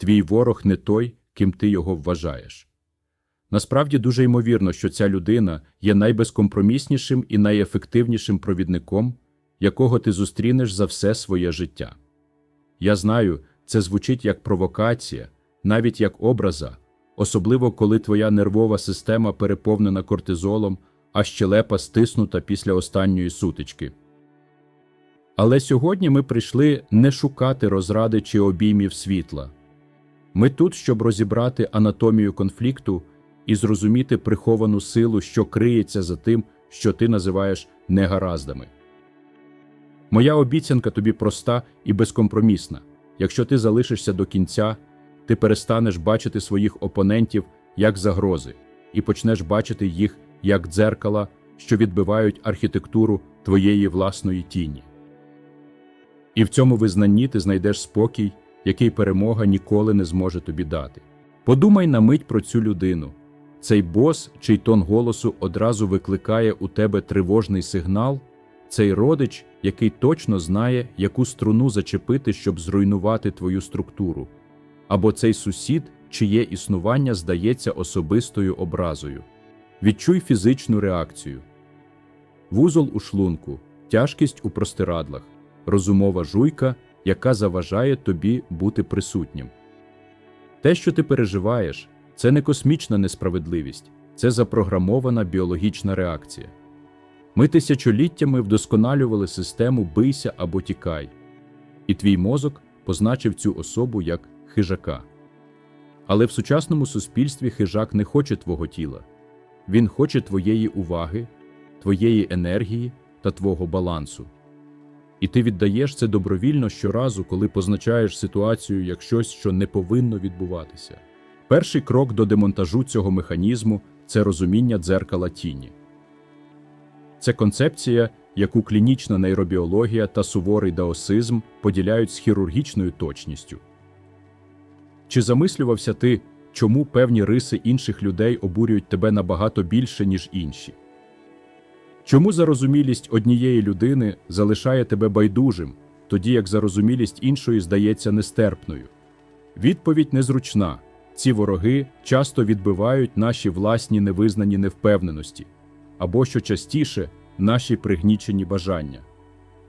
Твій ворог не той, ким ти його вважаєш. Насправді дуже ймовірно, що ця людина є найбезкомпроміснішим і найефективнішим провідником, якого ти зустрінеш за все своє життя. Я знаю, це звучить як провокація, навіть як образа, особливо коли твоя нервова система переповнена кортизолом, а щелепа стиснута після останньої сутички. Але сьогодні ми прийшли не шукати розради чи обіймів світла. Ми тут, щоб розібрати анатомію конфлікту і зрозуміти приховану силу, що криється за тим, що ти називаєш негараздами. Моя обіцянка тобі проста і безкомпромісна. Якщо ти залишишся до кінця, ти перестанеш бачити своїх опонентів як загрози і почнеш бачити їх як дзеркала, що відбивають архітектуру твоєї власної тіні. І в цьому визнанні ти знайдеш спокій, який перемога ніколи не зможе тобі дати. Подумай на мить про цю людину. Цей бос, чий тон голосу одразу викликає у тебе тривожний сигнал, цей родич, який точно знає, яку струну зачепити, щоб зруйнувати твою структуру, або цей сусід, чиє існування здається особистою образою. Відчуй фізичну реакцію. Вузол у шлунку, тяжкість у простирадлах, розумова жуйка, яка заважає тобі бути присутнім. Те, що ти переживаєш, це не космічна несправедливість, це запрограмована біологічна реакція. Ми тисячоліттями вдосконалювали систему бийся або тікай, і твій мозок позначив цю особу як хижака. Але в сучасному суспільстві хижак не хоче твого тіла, він хоче твоєї уваги, твоєї енергії та твого балансу. І ти віддаєш це добровільно щоразу, коли позначаєш ситуацію як щось, що не повинно відбуватися. Перший крок до демонтажу цього механізму це розуміння дзеркала тіні. Це концепція, яку клінічна нейробіологія та суворий даосизм поділяють з хірургічною точністю. Чи замислювався ти, чому певні риси інших людей обурюють тебе набагато більше, ніж інші? Чому зарозумілість однієї людини залишає тебе байдужим, тоді як зарозумілість іншої здається нестерпною? Відповідь незручна. Ці вороги часто відбивають наші власні невизнані невпевненості, або що частіше наші пригнічені бажання.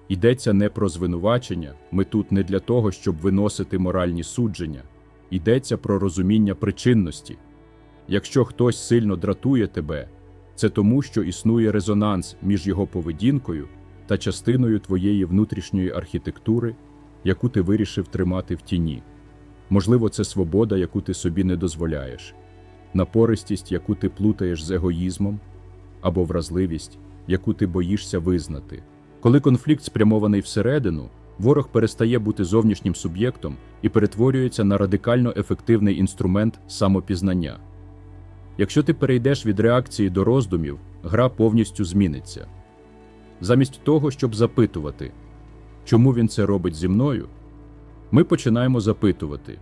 Йдеться не про звинувачення, ми тут не для того, щоб виносити моральні судження, йдеться про розуміння причинності. Якщо хтось сильно дратує тебе, це тому, що існує резонанс між його поведінкою та частиною твоєї внутрішньої архітектури, яку ти вирішив тримати в тіні. Можливо, це свобода, яку ти собі не дозволяєш, напористість, яку ти плутаєш з егоїзмом, або вразливість, яку ти боїшся визнати. Коли конфлікт спрямований всередину, ворог перестає бути зовнішнім суб'єктом і перетворюється на радикально ефективний інструмент самопізнання. Якщо ти перейдеш від реакції до роздумів, гра повністю зміниться. Замість того, щоб запитувати, чому він це робить зі мною, ми починаємо запитувати,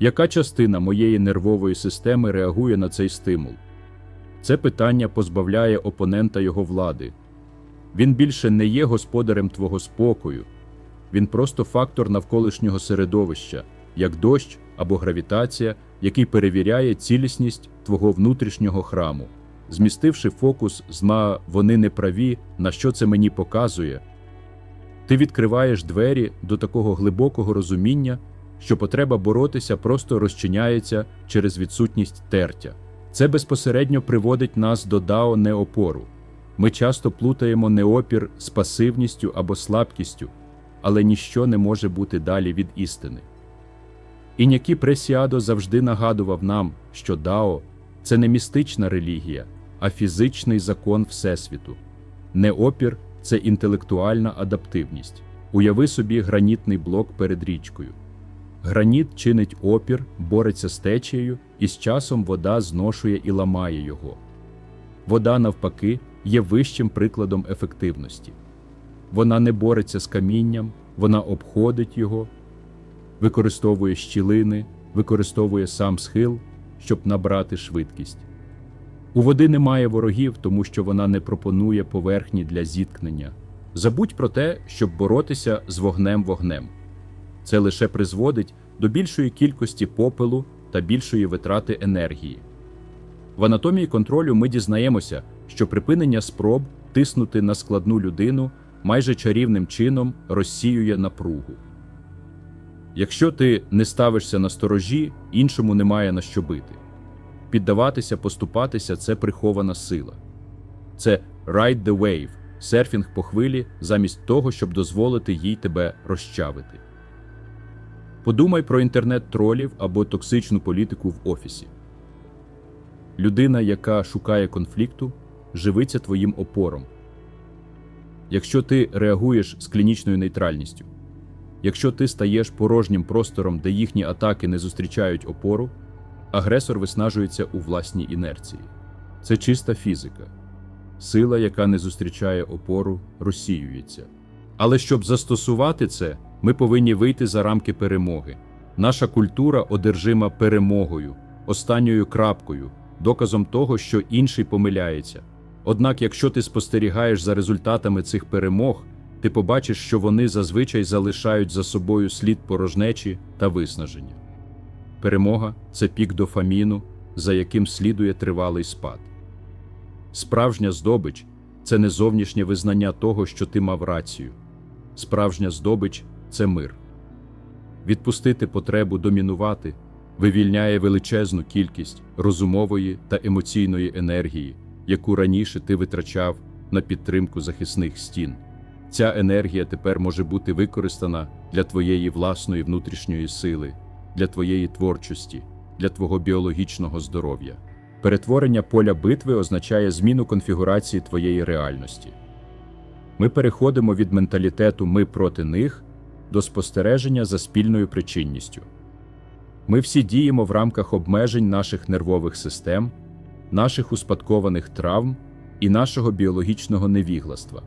яка частина моєї нервової системи реагує на цей стимул. Це питання позбавляє опонента його влади. Він більше не є господарем твого спокою, він просто фактор навколишнього середовища, як дощ або гравітація, який перевіряє цілісність твого внутрішнього храму, змістивши фокус з «ма вони не праві, на що це мені показує. Ти відкриваєш двері до такого глибокого розуміння, що потреба боротися просто розчиняється через відсутність тертя. Це безпосередньо приводить нас до дао неопору. Ми часто плутаємо неопір з пасивністю або слабкістю, але ніщо не може бути далі від істини. Інякі Пресіадо завжди нагадував нам, що дао це не містична релігія, а фізичний закон Всесвіту. Неопір це інтелектуальна адаптивність. Уяви собі гранітний блок перед річкою. Граніт чинить опір, бореться з течією, і з часом вода зношує і ламає його. Вода, навпаки, є вищим прикладом ефективності. Вона не бореться з камінням, вона обходить його, використовує щілини, використовує сам схил, щоб набрати швидкість. У води немає ворогів, тому що вона не пропонує поверхні для зіткнення. Забудь про те, щоб боротися з вогнем вогнем. Це лише призводить до більшої кількості попелу та більшої витрати енергії. В анатомії контролю ми дізнаємося, що припинення спроб тиснути на складну людину майже чарівним чином розсіює напругу. Якщо ти не ставишся на сторожі, іншому немає на що бити. Піддаватися, поступатися це прихована сила. Це ride the wave, серфінг по хвилі, замість того, щоб дозволити їй тебе розчавити. Подумай про інтернет-тролів або токсичну політику в офісі. Людина, яка шукає конфлікту, живиться твоїм опором. Якщо ти реагуєш з клінічною нейтральністю, якщо ти стаєш порожнім простором, де їхні атаки не зустрічають опору, агресор виснажується у власній інерції. Це чиста фізика. Сила, яка не зустрічає опору, розсіюється. Але щоб застосувати це, ми повинні вийти за рамки перемоги. Наша культура одержима перемогою, останньою крапкою, доказом того, що інший помиляється. Однак, якщо ти спостерігаєш за результатами цих перемог, ти побачиш, що вони зазвичай залишають за собою слід порожнечі та виснаження. Перемога це пік дофаміну, за яким слідує тривалий спад. Справжня здобич це не зовнішнє визнання того, що ти мав рацію. Справжня здобич це мир. Відпустити потребу домінувати вивільняє величезну кількість розумової та емоційної енергії, яку раніше ти витрачав на підтримку захисних стін. Ця енергія тепер може бути використана для твоєї власної внутрішньої сили, для твоєї творчості, для твого біологічного здоров'я. Перетворення поля битви означає зміну конфігурації твоєї реальності. Ми переходимо від менталітету ми проти них до спостереження за спільною причинністю. Ми всі діємо в рамках обмежень наших нервових систем, наших успадкованих травм і нашого біологічного невігластва.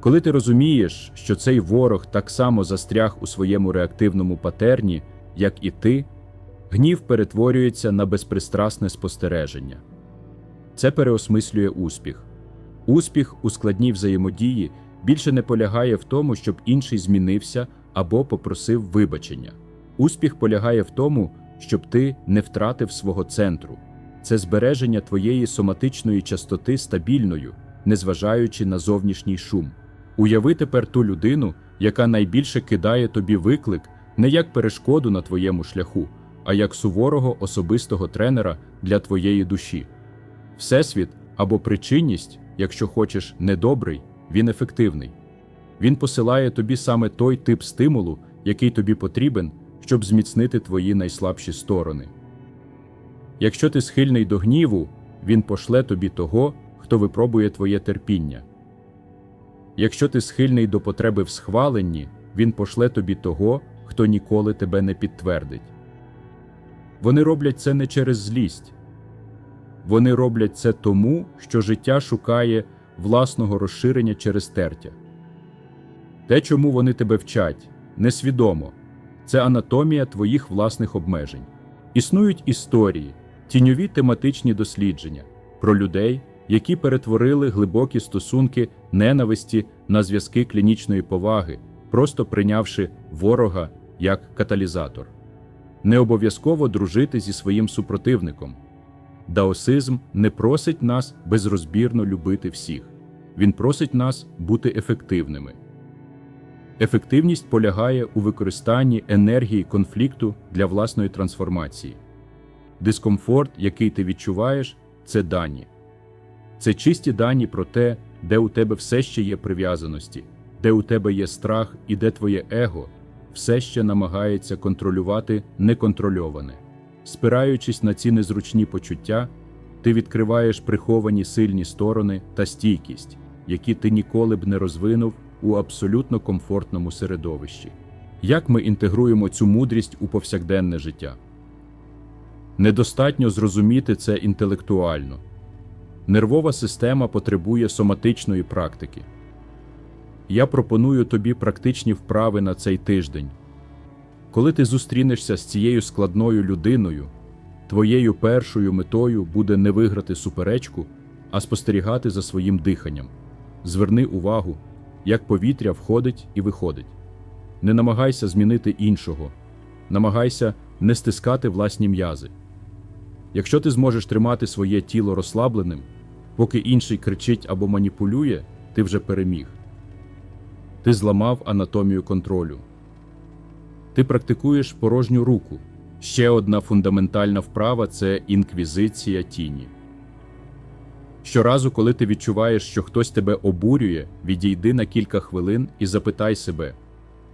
Коли ти розумієш, що цей ворог так само застряг у своєму реактивному патерні, як і ти, гнів перетворюється на безпристрасне спостереження. Це переосмислює успіх. Успіх у складній взаємодії більше не полягає в тому, щоб інший змінився або попросив вибачення. Успіх полягає в тому, щоб ти не втратив свого центру. Це збереження твоєї соматичної частоти стабільною, незважаючи на зовнішній шум. Уяви тепер ту людину, яка найбільше кидає тобі виклик не як перешкоду на твоєму шляху, а як суворого особистого тренера для твоєї душі. Всесвіт або причинність, якщо хочеш, недобрий, він ефективний. Він посилає тобі саме той тип стимулу, який тобі потрібен, щоб зміцнити твої найслабші сторони. Якщо ти схильний до гніву, він пошле тобі того, хто випробує твоє терпіння. Якщо ти схильний до потреби в схваленні, він пошле тобі того, хто ніколи тебе не підтвердить. Вони роблять це не через злість. Вони роблять це тому, що життя шукає власного розширення через тертя. Те, чому вони тебе вчать, несвідомо це анатомія твоїх власних обмежень. Існують історії, тіньові тематичні дослідження про людей, які перетворили глибокі стосунки ненависті на зв'язки клінічної поваги, просто прийнявши ворога як каталізатор. Не обов'язково дружити зі своїм супротивником. Даосизм не просить нас безрозбірно любити всіх, він просить нас бути ефективними. Ефективність полягає у використанні енергії конфлікту для власної трансформації. Дискомфорт, який ти відчуваєш, це дані. Це чисті дані про те, де у тебе все ще є прив'язаності, де у тебе є страх і де твоє его все ще намагається контролювати неконтрольоване. Спираючись на ці незручні почуття, ти відкриваєш приховані сильні сторони та стійкість, які ти ніколи б не розвинув у абсолютно комфортному середовищі. Як ми інтегруємо цю мудрість у повсякденне життя? Недостатньо зрозуміти це інтелектуально. Нервова система потребує соматичної практики. Я пропоную тобі практичні вправи на цей тиждень. Коли ти зустрінешся з цією складною людиною, твоєю першою метою буде не виграти суперечку, а спостерігати за своїм диханням. Зверни увагу, як повітря входить і виходить. Не намагайся змінити іншого. намагайся не стискати власні м'язи. Якщо ти зможеш тримати своє тіло розслабленим, поки інший кричить або маніпулює, ти вже переміг. Ти зламав анатомію контролю. Ти практикуєш порожню руку. Ще одна фундаментальна вправа це інквізиція тіні. Щоразу, коли ти відчуваєш, що хтось тебе обурює, відійди на кілька хвилин і запитай себе,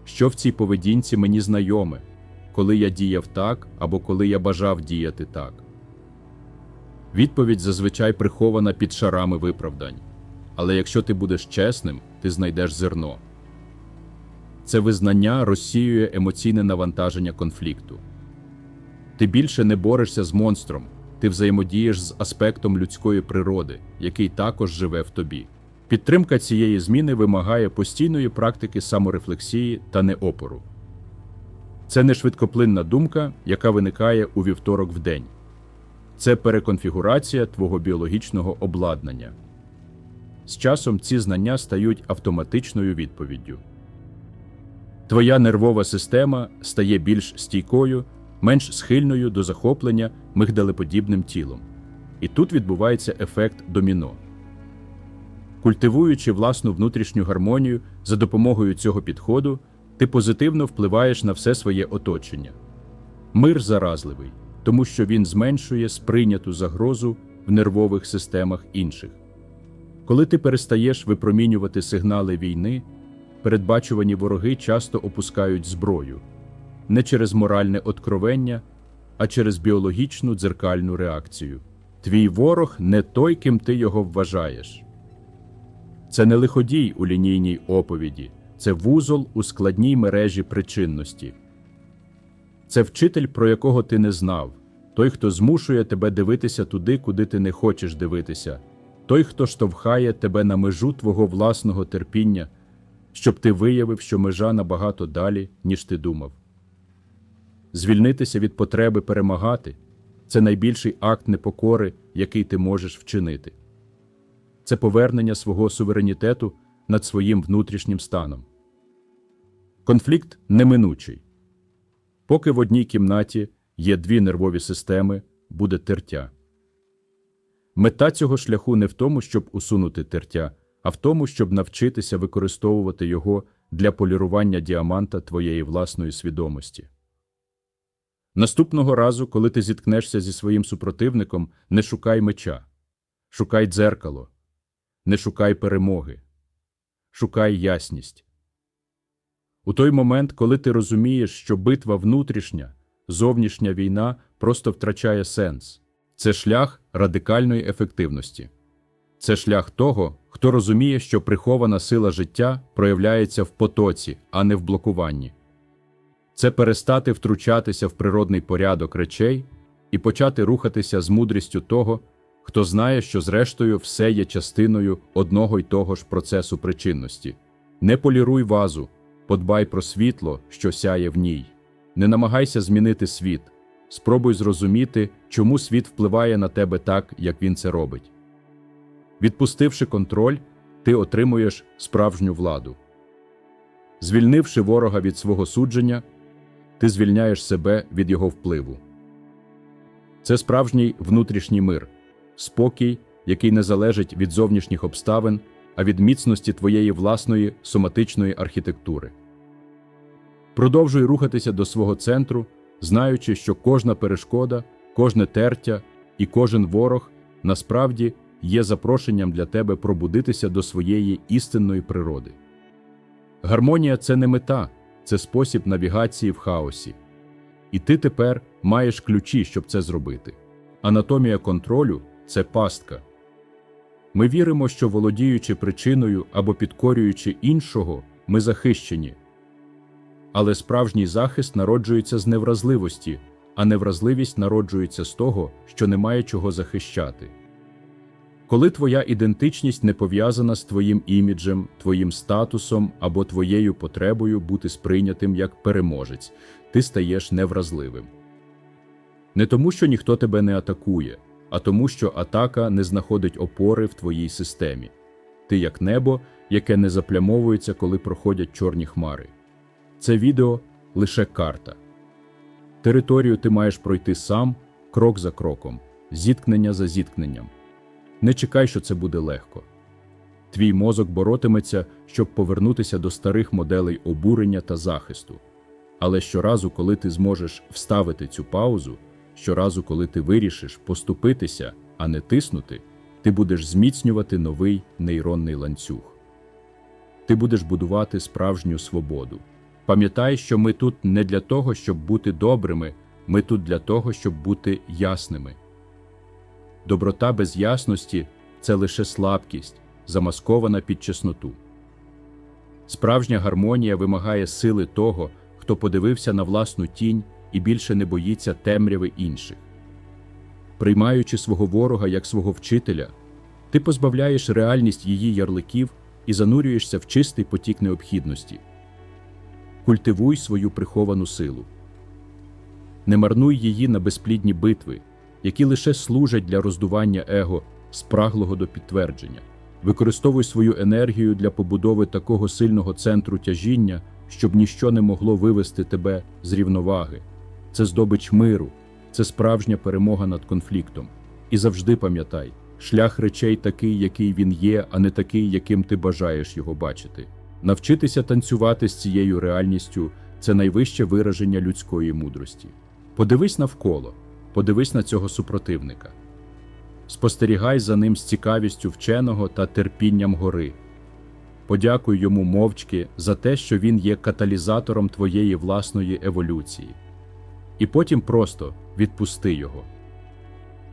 що в цій поведінці мені знайоме, коли я діяв так або коли я бажав діяти так. Відповідь зазвичай прихована під шарами виправдань. Але якщо ти будеш чесним, ти знайдеш зерно. Це визнання розсіює емоційне навантаження конфлікту. Ти більше не борешся з монстром, ти взаємодієш з аспектом людської природи, який також живе в тобі. Підтримка цієї зміни вимагає постійної практики саморефлексії та неопору. Це не швидкоплинна думка, яка виникає у вівторок в день. Це переконфігурація твого біологічного обладнання. З часом ці знання стають автоматичною відповіддю. Твоя нервова система стає більш стійкою, менш схильною до захоплення мигдалеподібним тілом. І тут відбувається ефект доміно. Культивуючи власну внутрішню гармонію за допомогою цього підходу, ти позитивно впливаєш на все своє оточення. Мир заразливий, тому що він зменшує сприйняту загрозу в нервових системах інших. Коли ти перестаєш випромінювати сигнали війни, передбачувані вороги часто опускають зброю не через моральне откровення, а через біологічну дзеркальну реакцію. Твій ворог не той, ким ти його вважаєш. Це не лиходій у лінійній оповіді, це вузол у складній мережі причинності. Це вчитель, про якого ти не знав, той, хто змушує тебе дивитися туди, куди ти не хочеш дивитися, той, хто штовхає тебе на межу твого власного терпіння, щоб ти виявив, що межа набагато далі, ніж ти думав. Звільнитися від потреби перемагати це найбільший акт непокори, який ти можеш вчинити. Це повернення свого суверенітету над своїм внутрішнім станом. Конфлікт неминучий. Поки в одній кімнаті є дві нервові системи, буде тертя. Мета цього шляху не в тому, щоб усунути тертя, а в тому, щоб навчитися використовувати його для полірування діаманта твоєї власної свідомості. Наступного разу, коли ти зіткнешся зі своїм супротивником, не шукай меча, шукай дзеркало, не шукай перемоги, шукай ясність. У той момент, коли ти розумієш, що битва внутрішня, зовнішня війна просто втрачає сенс, це шлях радикальної ефективності. Це шлях того, хто розуміє, що прихована сила життя проявляється в потоці, а не в блокуванні. Це перестати втручатися в природний порядок речей і почати рухатися з мудрістю того, хто знає, що зрештою все є частиною одного й того ж процесу причинності. Не поліруй вазу, подбай про світло, що сяє в ній. Не намагайся змінити світ, спробуй зрозуміти, чому світ впливає на тебе так, як він це робить. Відпустивши контроль, ти отримуєш справжню владу. Звільнивши ворога від свого судження, ти звільняєш себе від його впливу. Це справжній внутрішній мир, спокій, який не залежить від зовнішніх обставин, а від міцності твоєї власної соматичної архітектури. Продовжуй рухатися до свого центру, знаючи, що кожна перешкода, кожне тертя і кожен ворог насправді є запрошенням для тебе пробудитися до своєї істинної природи. Гармонія це не мета, це спосіб навігації в хаосі. І ти тепер маєш ключі, щоб це зробити. Анатомія контролю це пастка. Ми віримо, що володіючи причиною або підкорюючи іншого, ми захищені. Але справжній захист народжується з невразливості, а невразливість народжується з того, що немає чого захищати. Коли твоя ідентичність не пов'язана з твоїм іміджем, твоїм статусом або твоєю потребою бути сприйнятим як переможець, ти стаєш невразливим. Не тому, що ніхто тебе не атакує, а тому, що атака не знаходить опори в твоїй системі. Ти як небо, яке не заплямовується, коли проходять чорні хмари. Це відео лише карта. Територію ти маєш пройти сам, крок за кроком, зіткнення за зіткненням. Не чекай, що це буде легко. Твій мозок боротиметься, щоб повернутися до старих моделей обурення та захисту. Але щоразу, коли ти зможеш вставити цю паузу, щоразу, коли ти вирішиш поступитися, а не тиснути, ти будеш зміцнювати новий нейронний ланцюг. Ти будеш будувати справжню свободу. Пам'ятай, що ми тут не для того, щоб бути добрими, ми тут для того, щоб бути ясними. Доброта без ясності це лише слабкість, замаскована під чесноту. Справжня гармонія вимагає сили того, хто подивився на власну тінь і більше не боїться темряви інших. Приймаючи свого ворога як свого вчителя, ти позбавляєш реальність її ярликів і занурюєшся в чистий потік необхідності. Культивуй свою приховану силу. Не марнуй її на безплідні битви, які лише служать для роздування его, спраглого до підтвердження. Використовуй свою енергію для побудови такого сильного центру тяжіння, щоб ніщо не могло вивести тебе з рівноваги. Це здобич миру, це справжня перемога над конфліктом. І завжди пам'ятай, шлях речей такий, який він є, а не такий, яким ти бажаєш його бачити. Навчитися танцювати з цією реальністю це найвище вираження людської мудрості. Подивись навколо, подивись на цього супротивника. Спостерігай за ним з цікавістю вченого та терпінням гори. Подякуй йому мовчки за те, що він є каталізатором твоєї власної еволюції. І потім просто відпусти його.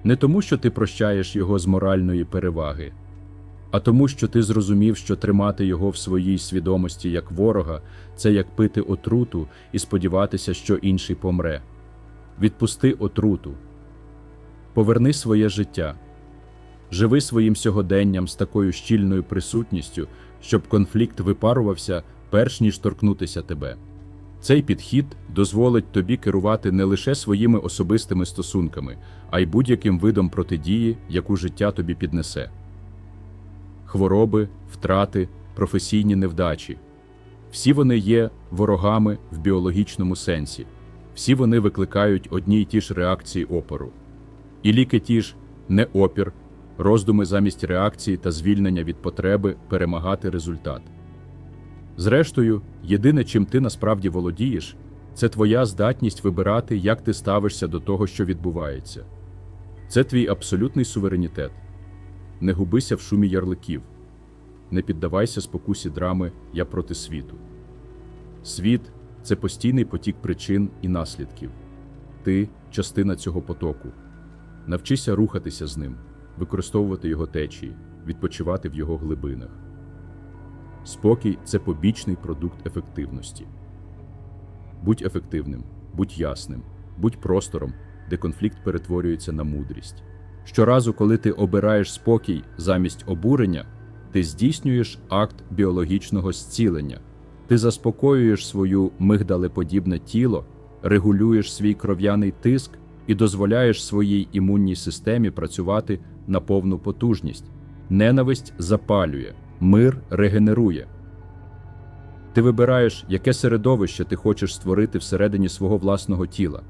Не тому, що ти прощаєш його з моральної переваги, а тому, що ти зрозумів, що тримати його в своїй свідомості як ворога це як пити отруту і сподіватися, що інший помре. Відпусти отруту, поверни своє життя, живи своїм сьогоденням з такою щільною присутністю, щоб конфлікт випарувався, перш ніж торкнутися тебе. Цей підхід дозволить тобі керувати не лише своїми особистими стосунками, а й будь-яким видом протидії, яку життя тобі піднесе. Хвороби, втрати, професійні невдачі. Всі вони є ворогами в біологічному сенсі, всі вони викликають одні й ті ж реакції опору. І ліки ті ж не опір, роздуми замість реакції та звільнення від потреби перемагати результат. Зрештою, єдине, чим ти насправді володієш, це твоя здатність вибирати, як ти ставишся до того, що відбувається. Це твій абсолютний суверенітет. Не губися в шумі ярликів, не піддавайся спокусі драми Я проти світу. Світ це постійний потік причин і наслідків. Ти частина цього потоку. Навчися рухатися з ним, використовувати його течії, відпочивати в його глибинах. Спокій це побічний продукт ефективності. Будь ефективним, будь ясним, будь простором, де конфлікт перетворюється на мудрість. Щоразу, коли ти обираєш спокій замість обурення, ти здійснюєш акт біологічного зцілення, ти заспокоюєш свою мигдалеподібне тіло, регулюєш свій кров'яний тиск і дозволяєш своїй імунній системі працювати на повну потужність. Ненависть запалює, мир регенерує. Ти вибираєш, яке середовище ти хочеш створити всередині свого власного тіла.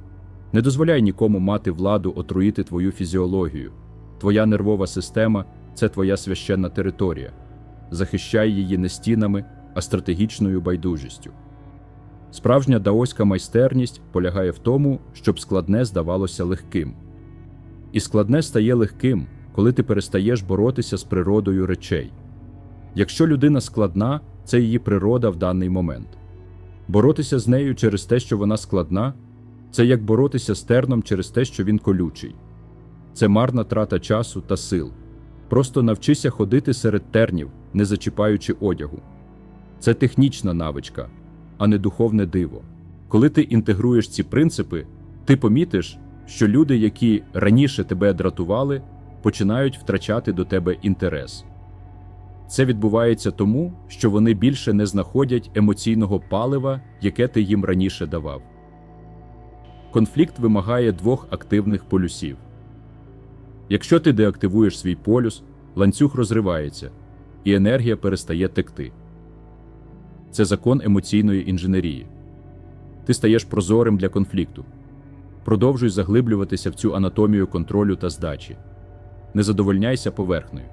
Не дозволяй нікому мати владу отруїти твою фізіологію. Твоя нервова система це твоя священна територія. Захищай її не стінами, а стратегічною байдужістю. Справжня даоська майстерність полягає в тому, щоб складне здавалося легким. І складне стає легким, коли ти перестаєш боротися з природою речей. Якщо людина складна, це її природа в даний момент. Боротися з нею через те, що вона складна, це як боротися з терном через те, що він колючий. Це марна трата часу та сил. Просто навчися ходити серед тернів, не зачіпаючи одягу. Це технічна навичка, а не духовне диво. Коли ти інтегруєш ці принципи, ти помітиш, що люди, які раніше тебе дратували, починають втрачати до тебе інтерес. Це відбувається тому, що вони більше не знаходять емоційного палива, яке ти їм раніше давав. Конфлікт вимагає двох активних полюсів. Якщо ти деактивуєш свій полюс, ланцюг розривається, і енергія перестає текти. Це закон емоційної інженерії. Ти стаєш прозорим для конфлікту. Продовжуй заглиблюватися в цю анатомію контролю та здачі. Не задовольняйся поверхнею.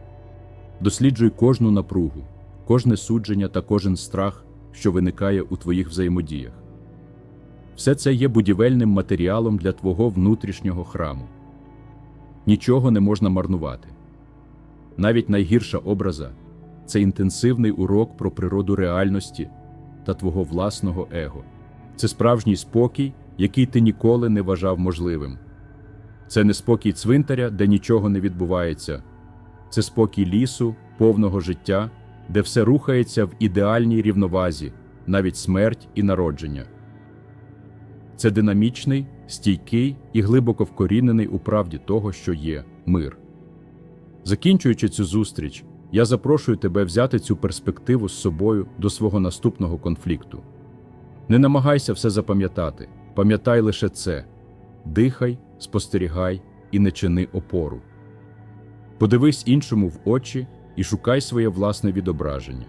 Досліджуй кожну напругу, кожне судження та кожен страх, що виникає у твоїх взаємодіях. Все це є будівельним матеріалом для твого внутрішнього храму. Нічого не можна марнувати. Навіть найгірша образа це інтенсивний урок про природу реальності та твого власного его. Це справжній спокій, який ти ніколи не вважав можливим. Це не спокій цвинтаря, де нічого не відбувається. Це спокій лісу, повного життя, де все рухається в ідеальній рівновазі, навіть смерть і народження. Це динамічний, стійкий і глибоко вкорінений у правді того, що є мир. Закінчуючи цю зустріч, я запрошую тебе взяти цю перспективу з собою до свого наступного конфлікту. Не намагайся все запам'ятати, пам'ятай лише це дихай, спостерігай і не чини опору. Подивись іншому в очі і шукай своє власне відображення.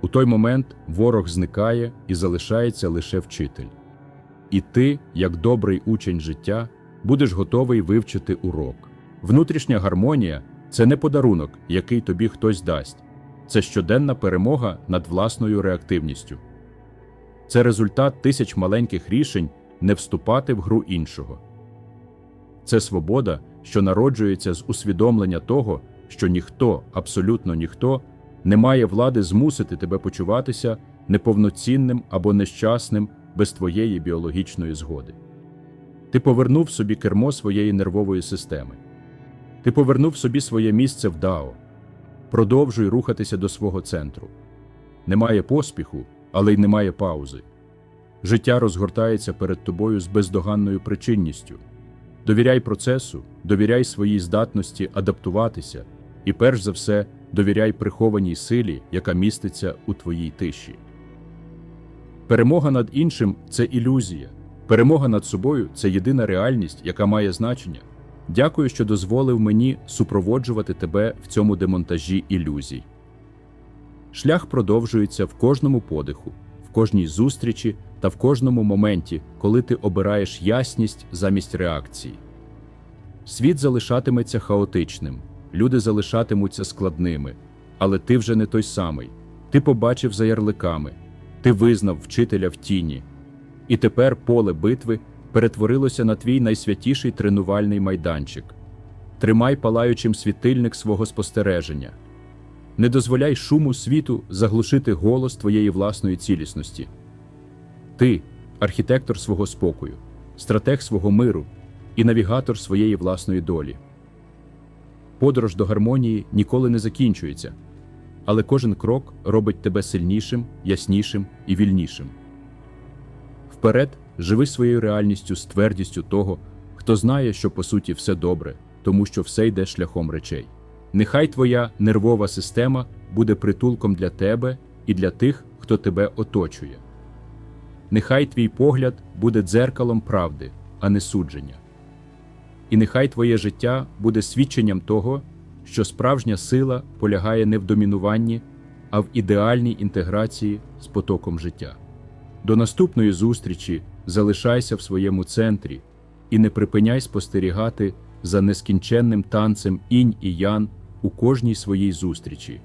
У той момент ворог зникає і залишається лише вчитель. І ти, як добрий учень життя, будеш готовий вивчити урок. Внутрішня гармонія це не подарунок, який тобі хтось дасть, це щоденна перемога над власною реактивністю. Це результат тисяч маленьких рішень не вступати в гру іншого. Це свобода, що народжується з усвідомлення того, що ніхто, абсолютно ніхто, не має влади змусити тебе почуватися неповноцінним або нещасним без твоєї біологічної згоди. Ти повернув собі кермо своєї нервової системи. Ти повернув собі своє місце в Дао. Продовжуй рухатися до свого центру. Немає поспіху, але й немає паузи. Життя розгортається перед тобою з бездоганною причинністю. Довіряй процесу, довіряй своїй здатності адаптуватися і, перш за все, довіряй прихованій силі, яка міститься у твоїй тиші. Перемога над іншим це ілюзія. Перемога над собою це єдина реальність, яка має значення. Дякую, що дозволив мені супроводжувати тебе в цьому демонтажі ілюзій. Шлях продовжується в кожному подиху, в кожній зустрічі та в кожному моменті, коли ти обираєш ясність замість реакції. Світ залишатиметься хаотичним, люди залишатимуться складними, але ти вже не той самий. Ти побачив за ярликами, ти визнав вчителя в тіні, і тепер поле битви перетворилося на твій найсвятіший тренувальний майданчик. Тримай палаючим світильник свого спостереження. Не дозволяй шуму світу заглушити голос твоєї власної цілісності. Ти архітектор свого спокою, стратег свого миру і навігатор своєї власної долі. Подорож до гармонії ніколи не закінчується, але кожен крок робить тебе сильнішим, яснішим і вільнішим. Вперед живи своєю реальністю з твердістю того, хто знає, що по суті все добре, тому що все йде шляхом речей. Нехай твоя нервова система буде притулком для тебе і для тих, хто тебе оточує. Нехай твій погляд буде дзеркалом правди, а не судження. І нехай твоє життя буде свідченням того, що справжня сила полягає не в домінуванні, а в ідеальній інтеграції з потоком життя. До наступної зустрічі залишайся в своєму центрі і не припиняй спостерігати за нескінченним танцем інь і ян у кожній своїй зустрічі.